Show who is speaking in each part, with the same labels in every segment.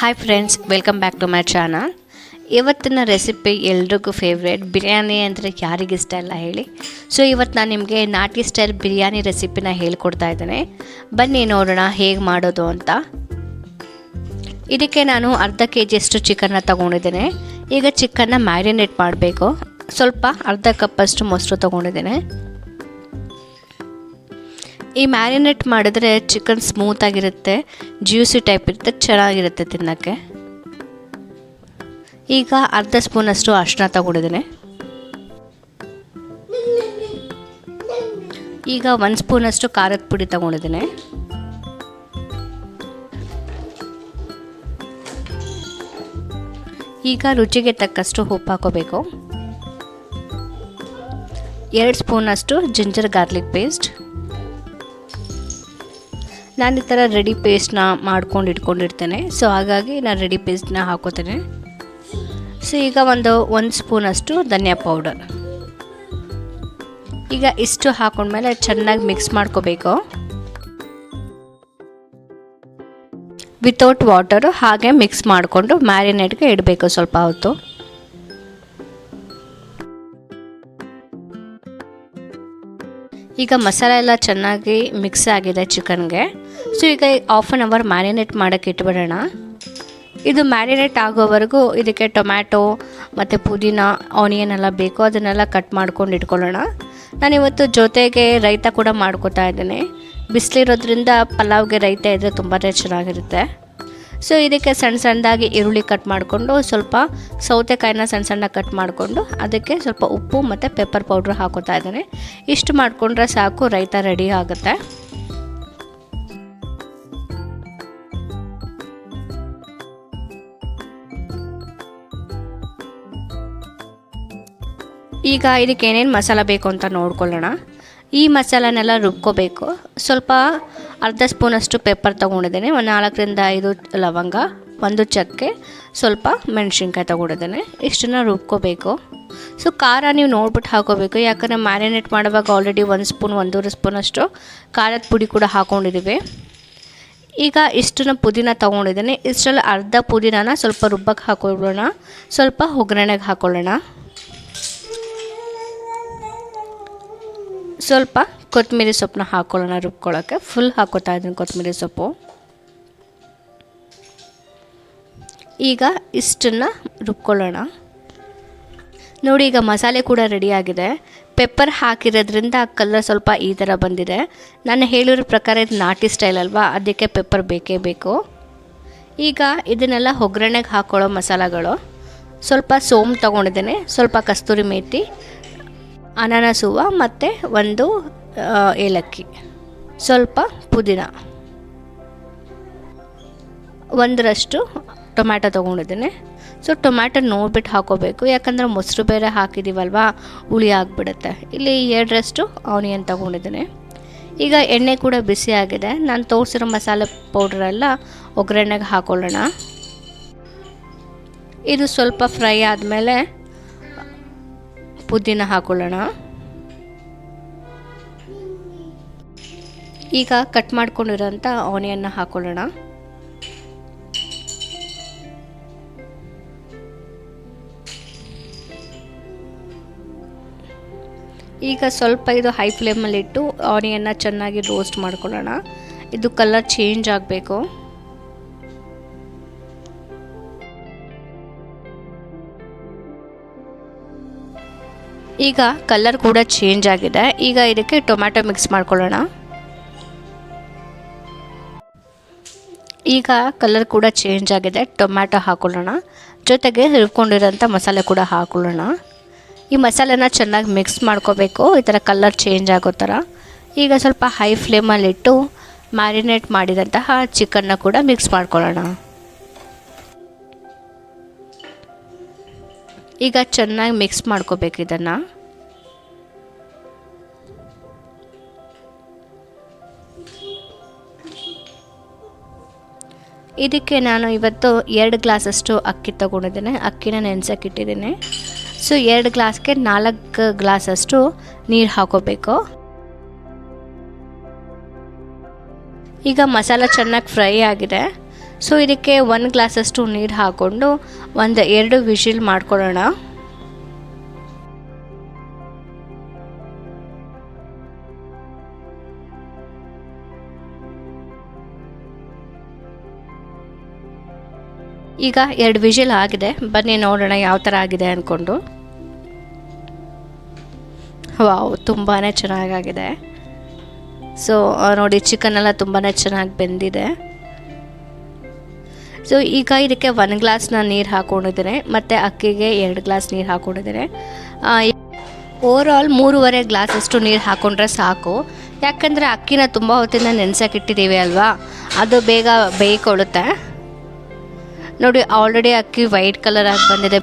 Speaker 1: Hi friends welcome back to my channel ಇವತ್ತಿನ recipe ಎಲ್ರಿಗೂ favourite biryani ಅಂದರೆ ಯಾರಿಗಿಷ್ಟ ಇಲ್ಲ ಹೇಳಿ. ಸೊ ಇವತ್ತು ನಾನು ನಿಮಗೆ ನಾಟಿ ಸ್ಟೈಲ್ ಬಿರಿಯಾನಿ ರೆಸಿಪಿನ ಹೇಳ್ಕೊಡ್ತಾ ಇದ್ದೇನೆ. ಬನ್ನಿ ನೋಡೋಣ ಹೇಗೆ ಮಾಡೋದು ಅಂತ. ಇದಕ್ಕೆ ನಾನು ಅರ್ಧ ಕೆ ಜಿಯಷ್ಟು ಚಿಕನ್ನ ತೊಗೊಂಡಿದ್ದೇನೆ. ಈಗ ಚಿಕನ್ನ ಮ್ಯಾರಿನೇಟ್ ಮಾಡಬೇಕು. ಸ್ವಲ್ಪ ಅರ್ಧ ಕಪ್ಪಷ್ಟು ಮೊಸರು ತೊಗೊಂಡಿದ್ದೇನೆ. ಈ ಮ್ಯಾರಿನೇಟ್ ಮಾಡಿದ್ರೆ ಚಿಕನ್ ಸ್ಮೂತಾಗಿರುತ್ತೆ ಜ್ಯೂಸಿ ಟೈಪ್ ಇರುತ್ತೆ, ಚೆನ್ನಾಗಿರುತ್ತೆ ತಿನ್ನೋಕ್ಕೆ. ಈಗ ಅರ್ಧ ಸ್ಪೂನಷ್ಟು ಅರಿಶಿನ ತಗೊಂಡಿದ್ದೀನಿ. ಈಗ ಒಂದು ಸ್ಪೂನಷ್ಟು ಖಾರದ ಪುಡಿ ತಗೊಂಡಿದ್ದೀನಿ. ಈಗ ರುಚಿಗೆ ತಕ್ಕಷ್ಟು ಉಪ್ಪು ಹಾಕೋಬೇಕು. ಎರಡು ಸ್ಪೂನಷ್ಟು ಜಿಂಜರ್ ಗಾರ್ಲಿಕ್ ಪೇಸ್ಟ್. ನಾನು ಈ ಥರ ರೆಡಿ ಪೇಸ್ಟ್ನ ಮಾಡ್ಕೊಂಡು ಇಟ್ಕೊಂಡಿರ್ತೇನೆ. ಸೊ ಹಾಗಾಗಿ ನಾನು ರೆಡಿ ಪೇಸ್ಟ್ನ ಹಾಕೋತೇನೆ. ಸೊ ಈಗ ಒಂದು ಒಂದು ಸ್ಪೂನಷ್ಟು ಧನಿಯಾ ಪೌಡರ್ ಈಗ ಇಷ್ಟು ಹಾಕೊಂಡ್ಮೇಲೆ ಚೆನ್ನಾಗಿ ಮಿಕ್ಸ್ ಮಾಡ್ಕೋಬೇಕು. ವಿತೌಟ್ ವಾಟರು ಹಾಗೆ ಮಿಕ್ಸ್ ಮಾಡಿಕೊಂಡು ಮ್ಯಾರಿನೇಟ್ಗೆ ಇಡಬೇಕು ಸ್ವಲ್ಪ ಹೊತ್ತು. ಈಗ ಮಸಾಲ ಎಲ್ಲ ಚೆನ್ನಾಗಿ ಮಿಕ್ಸ್ ಆಗಿದೆ ಚಿಕನ್ಗೆ. ಸೊ ಈಗ ಹಾಫ್ ಆನ್ ಅವರ್ ಮ್ಯಾರಿನೇಟ್ ಮಾಡೋಕ್ಕೆ ಇಟ್ಬಿಡೋಣ. ಇದು ಮ್ಯಾರಿನೇಟ್ ಆಗೋವರೆಗೂ ಇದಕ್ಕೆ ಟೊಮ್ಯಾಟೊ ಮತ್ತು ಪುದೀನ ಆನಿಯನ್ ಎಲ್ಲ ಬೇಕು. ಅದನ್ನೆಲ್ಲ ಕಟ್ ಮಾಡ್ಕೊಂಡು ಇಟ್ಕೊಳ್ಳೋಣ. ನಾನಿವತ್ತು ಜೊತೆಗೆ ರೈತ ಕೂಡ ಮಾಡ್ಕೋತಾ ಇದ್ದೀನಿ. ಬಿಸಿಲಿರೋದ್ರಿಂದ ಪಲಾವ್ಗೆ ರೈತ ಇದ್ದರೆ ತುಂಬಾ ಚೆನ್ನಾಗಿರುತ್ತೆ. ಸೊ ಇದಕ್ಕೆ ಸಣ್ಣ ಸಣ್ಣದಾಗಿ ಈರುಳ್ಳಿ ಕಟ್ ಮಾಡಿಕೊಂಡು ಸ್ವಲ್ಪ ಸೌತೆಕಾಯಿನ ಸಣ್ಣ ಸಣ್ಣ ಕಟ್ ಮಾಡಿಕೊಂಡು ಅದಕ್ಕೆ ಸ್ವಲ್ಪ ಉಪ್ಪು ಮತ್ತು ಪೆಪ್ಪರ್ ಪೌಡ್ರ್ ಹಾಕೋತಾ ಇದ್ದೇನೆ. ಇಷ್ಟು ಮಾಡಿಕೊಂಡ್ರೆ ಸಾಕು, ರೈತ ರೆಡಿ ಆಗುತ್ತೆ. ಈಗ ಇದಕ್ಕೆ ಏನೇನು ಮಸಾಲ ಬೇಕು ಅಂತ ನೋಡ್ಕೊಳ್ಳೋಣ. ಈ ಮಸಾಲನೆಲ್ಲ ರುಬ್ಕೋಬೇಕು. ಸ್ವಲ್ಪ ಅರ್ಧ ಸ್ಪೂನಷ್ಟು ಪೆಪ್ಪರ್ ತೊಗೊಂಡಿದ್ದೇನೆ. ಒಂದು ನಾಲ್ಕರಿಂದ ಐದು ಲವಂಗ, ಒಂದು ಚಕ್ಕೆ, ಸ್ವಲ್ಪ ಮೆಣಸಿನ್ಕಾಯಿ ತೊಗೊಂಡಿದ್ದೇನೆ. ಇಷ್ಟನ್ನು ರುಬ್ಕೋಬೇಕು. ಸೊ, ಖಾರ ನೀವು ನೋಡ್ಬಿಟ್ಟು ಹಾಕೋಬೇಕು. ಯಾಕಂದರೆ ಮ್ಯಾರಿನೇಟ್ ಮಾಡುವಾಗ ಆಲ್ರೆಡಿ ಒಂದು ಸ್ಪೂನ್, ಒಂದೂವರೆ ಸ್ಪೂನಷ್ಟು ಖಾರದ ಪುಡಿ ಕೂಡ ಹಾಕ್ಕೊಂಡಿದ್ದೀವಿ ಈಗ ಇಷ್ಟನ್ನು ಪುದೀನ ತೊಗೊಂಡಿದ್ದೇನೆ. ಇಷ್ಟರಲ್ಲಿ ಅರ್ಧ ಪುದೀನನ ಸ್ವಲ್ಪ ರುಬ್ಬಕ್ಕೆ ಹಾಕೊಳ್ಳೋಣ. ಸ್ವಲ್ಪ ಒಗ್ಗರಣೆಗೆ ಹಾಕೊಳ್ಳೋಣ. ಸ್ವಲ್ಪ ಕೊತ್ತಂಬರಿ ಸೊಪ್ಪನ್ನ ಹಾಕೊಳ್ಳೋಣ ರುಬ್ಕೊಳ್ಳೋಕ್ಕೆ ಫುಲ್ ಹಾಕೋತಾ ಇದ್ದೀನಿ ಕೊತ್ತಂಬರಿ ಸೊಪ್ಪು. ಈಗ ಇಷ್ಟನ್ನು ರುಬ್ಕೊಳ್ಳೋಣ. ನೋಡಿ, ಈಗ ಮಸಾಲೆ ಕೂಡ ರೆಡಿಯಾಗಿದೆ ಪೆಪ್ಪರ್ ಹಾಕಿರೋದ್ರಿಂದ ಕಲರ್ ಸ್ವಲ್ಪ ಈ ಥರ ಬಂದಿದೆ. ನಾನು ಹೇಳಿರೋ ಪ್ರಕಾರ ಇದು ನಾಟಿ ಸ್ಟೈಲ್ ಅಲ್ವಾ? ಅದಕ್ಕೆ ಪೆಪ್ಪರ್ ಬೇಕೇ ಬೇಕು. ಈಗ ಇದನ್ನೆಲ್ಲ ಒಗ್ಗರಣೆಗೆ ಹಾಕೊಳ್ಳೋ ಮಸಾಲಗಳು. ಸ್ವಲ್ಪ ಸೋಮ್ ತೊಗೊಂಡಿದ್ದೇನೆ. ಸ್ವಲ್ಪ ಕಸ್ತೂರಿ ಮೇಥಿ ಅನಾನಸ್ ಹೂವು ಮತ್ತು ಒಂದು ಏಲಕ್ಕಿ. ಸ್ವಲ್ಪ ಪುದೀನ. ಒಂದರಷ್ಟು ಟೊಮ್ಯಾಟೊ ತೊಗೊಂಡಿದ್ದೀನಿ. ಸೊ, ಟೊಮ್ಯಾಟೊ ನೋಡ್ಬಿಟ್ಟು ಹಾಕೋಬೇಕು. ಯಾಕಂದರೆ ಮೊಸರು ಬೇರೆ ಹಾಕಿದ್ದೀವಲ್ವ ಹುಳಿ ಆಗಿಬಿಡುತ್ತೆ. ಇಲ್ಲಿ ಎರಡರಷ್ಟು ಆನಿಯನ್ ತೊಗೊಂಡಿದ್ದೀನಿ. ಈಗ ಎಣ್ಣೆ ಕೂಡ ಬಿಸಿ ಆಗಿದೆ. ನಾನು ತೋರಿಸಿರೋ ಮಸಾಲೆ ಪೌಡ್ರೆಲ್ಲ ಒಗ್ಗರಣೆಗೆ ಹಾಕೊಳ್ಳೋಣ. ಇದು ಸ್ವಲ್ಪ ಫ್ರೈ ಆದಮೇಲೆ ಪುದೀನ ಹಾಕೊಳ್ಳೋಣ. ಈಗ ಕಟ್ ಮಾಡ್ಕೊಂಡಿರೋಂಥ ಆನಿಯನ್ನ ಹಾಕೊಳ್ಳೋಣ. ಈಗ ಸ್ವಲ್ಪ ಇದು ಹೈ ಫ್ಲೇಮಲ್ಲಿಟ್ಟು ಆನಿಯನ್ನ ಚೆನ್ನಾಗಿ ರೋಸ್ಟ್ ಮಾಡ್ಕೊಳ್ಳೋಣ. ಇದು ಕಲರ್ ಚೇಂಜ್ ಆಗಬೇಕು. ಈಗ ಕಲ್ಲರ್ ಕೂಡ ಚೇಂಜ್ ಆಗಿದೆ. ಈಗ ಇದಕ್ಕೆ ಟೊಮ್ಯಾಟೊ ಮಿಕ್ಸ್ ಮಾಡ್ಕೊಳ್ಳೋಣ. ಈಗ ಕಲ್ಲರ್ ಕೂಡ ಚೇಂಜ್ ಆಗಿದೆ. ಟೊಮ್ಯಾಟೊ ಹಾಕೊಳ್ಳೋಣ. ಜೊತೆಗೆ ಹಿಡ್ಕೊಂಡಿರೋಂಥ ಮಸಾಲೆ ಕೂಡ ಹಾಕೊಳ್ಳೋಣ. ಈ ಮಸಾಲೆನ ಚೆನ್ನಾಗಿ ಮಿಕ್ಸ್ ಮಾಡ್ಕೋಬೇಕು. ಈ ಥರ ಕಲ್ಲರ್ ಚೇಂಜ್ ಆಗೋ ಥರ. ಈಗ ಸ್ವಲ್ಪ ಹೈ ಫ್ಲೇಮಲ್ಲಿಟ್ಟು ಮ್ಯಾರಿನೇಟ್ ಮಾಡಿದಂತಹ ಚಿಕನ್ನ ಕೂಡ ಮಿಕ್ಸ್ ಮಾಡ್ಕೊಳ್ಳೋಣ. ಈಗ ಚೆನ್ನಾಗಿ ಮಿಕ್ಸ್ ಮಾಡ್ಕೋಬೇಕು ಇದನ್ನು. ಇದಕ್ಕೆ ನಾನು ಇವತ್ತು ಎರಡು ಗ್ಲಾಸಷ್ಟು ಅಕ್ಕಿ ತೊಗೊಂಡಿದ್ದೇನೆ. ಅಕ್ಕಿನ ನೆನೆಸೋಕೆ ಇಟ್ಟಿದ್ದೀನಿ. ಸೊ ಎರಡು ಗ್ಲಾಸ್ಗೆ ನಾಲ್ಕು ಗ್ಲಾಸಷ್ಟು ನೀರು ಹಾಕೋಬೇಕು. ಈಗ ಮಸಾಲ ಚೆನ್ನಾಗಿ ಫ್ರೈ ಆಗಿದೆ. ಸೊ ಇದಕ್ಕೆ ಒಂದು ಗ್ಲಾಸಷ್ಟು ನೀರು ಹಾಕ್ಕೊಂಡು ಒಂದು ಎರಡು ವಿಷಿಲ್ ಮಾಡ್ಕೊಳ್ಳೋಣ ಈಗ ಎರಡು ವಿಷಿಲ್ ಆಗಿದೆ. ಬನ್ನಿ ನೋಡೋಣ ಯಾವ ಥರ ಆಗಿದೆ ಅಂದ್ಕೊಂಡು ವಾವ್ ತುಂಬಾ ಚೆನ್ನಾಗಾಗಿದೆ. ಸೊ ನೋಡಿ ಚಿಕನ್ ಎಲ್ಲ ತುಂಬಾ ಚೆನ್ನಾಗಿ ಬೆಂದಿದೆ. ಸೊ ಈಗ ಇದಕ್ಕೆ ಒಂದು ಗ್ಲಾಸ್ ನೀರು ಹಾಕ್ಕೊಂಡಿದ್ದೇನೆ ಮತ್ತು ಅಕ್ಕಿಗೆ ಎರಡು ಗ್ಲಾಸ್ ನೀರು ಹಾಕ್ಕೊಂಡಿದ್ದೇನೆ ಓವರ್ ಆಲ್ ಮೂರುವರೆ ಗ್ಲಾಸಷ್ಟು ನೀರು ಹಾಕ್ಕೊಂಡ್ರೆ ಸಾಕು. ಯಾಕಂದರೆ ಅಕ್ಕಿನ ತುಂಬ ಹೊತ್ತಿಂದ ನೆನೆಸಕ್ಕಿಟ್ಟಿದ್ದೀವಿ ಅಲ್ವಾ? ಅದು ಬೇಗ ಬೇಯ್ಕೊಳ್ಳುತ್ತೆ. ನೋಡಿ ಆಲ್ರೆಡಿ ಅಕ್ಕಿ ವೈಟ್ ಕಲರ್ ಆಗಿ ಬಂದಿದೆ.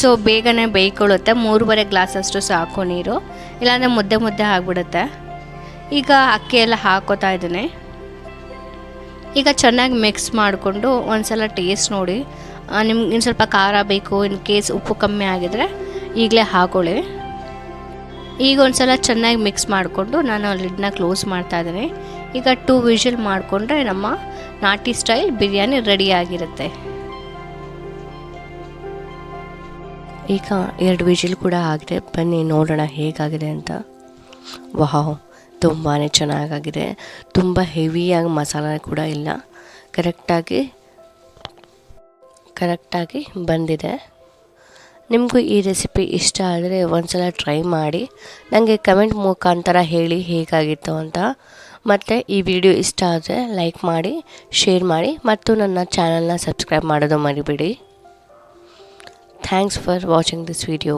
Speaker 1: ಸೊ ಬೇಗನೆ ಬೇಯ್ಕೊಳ್ಳುತ್ತೆ. ಮೂರುವರೆ ಗ್ಲಾಸಷ್ಟು ಸಾಕು ನೀರು. ಇಲ್ಲಾಂದರೆ ಮುದ್ದೆ ಮುದ್ದೆ ಆಗಿಬಿಡುತ್ತೆ. ಈಗ ಅಕ್ಕಿ ಎಲ್ಲ ಹಾಕೋತಾ ಇದ್ದೀನಿ. ಈಗ ಚೆನ್ನಾಗಿ ಮಿಕ್ಸ್ ಮಾಡಿಕೊಂಡು ಒಂದ್ಸಲ ಟೇಸ್ಟ್ ನೋಡಿ. ನಿಮ್ಗೆ ಇನ್ನು ಸ್ವಲ್ಪ ಖಾರ ಬೇಕು, ಇನ್ ಕೇಸ್ ಉಪ್ಪು ಕಮ್ಮಿ ಆಗಿದ್ರೆ ಈಗಲೇ ಹಾಕೊಳ್ಳಿ. ಈಗ ಒಂದು ಸಲ ಚೆನ್ನಾಗಿ ಮಿಕ್ಸ್ ಮಾಡಿಕೊಂಡು ನಾನು ಲಿಡ್ನ ಕ್ಲೋಸ್ ಮಾಡ್ತಾ ಇದ್ದೀನಿ. ಈಗ ಟೂ ವಿಷಲ್ ಮಾಡಿಕೊಂಡ್ರೆ ನಮ್ಮ ನಾಟಿ ಸ್ಟೈಲ್ ಬಿರಿಯಾನಿ ರೆಡಿ ಆಗಿರುತ್ತೆ. ಈಗ ಎರಡು ವಿಷಲ್ ಕೂಡ ಆಗಿದೆ. ಬನ್ನಿ ನೋಡೋಣ ಹೇಗಾಗಿದೆ ಅಂತ. ವಾಹ್. ತುಂಬಾ ಚೆನ್ನಾಗಾಗಿದೆ. ತುಂಬ ಹೆವಿಯಾಗಿ ಮಸಾಲ ಕೂಡ ಇಲ್ಲ. ಕರೆಕ್ಟಾಗಿ ಕರೆಕ್ಟಾಗಿ ಬಂದಿದೆ. ನಿಮಗೂ ಈ ರೆಸಿಪಿ ಇಷ್ಟ ಆದರೆ ಒಂದ್ಸಲ ಟ್ರೈ ಮಾಡಿ. ನನಗೆ ಕಮೆಂಟ್ ಮುಖಾಂತರ ಹೇಳಿ ಹೇಗಾಗಿತ್ತು ಅಂತ. ಮತ್ತು ಈ ವಿಡಿಯೋ ಇಷ್ಟ ಆದರೆ ಲೈಕ್ ಮಾಡಿ ಶೇರ್ ಮಾಡಿ, ಮತ್ತು ನನ್ನ ಚಾನಲ್ನ ಸಬ್ಸ್ಕ್ರೈಬ್ ಮಾಡೋದು ಮರಿಬೇಡಿ. Thanks for watching this video.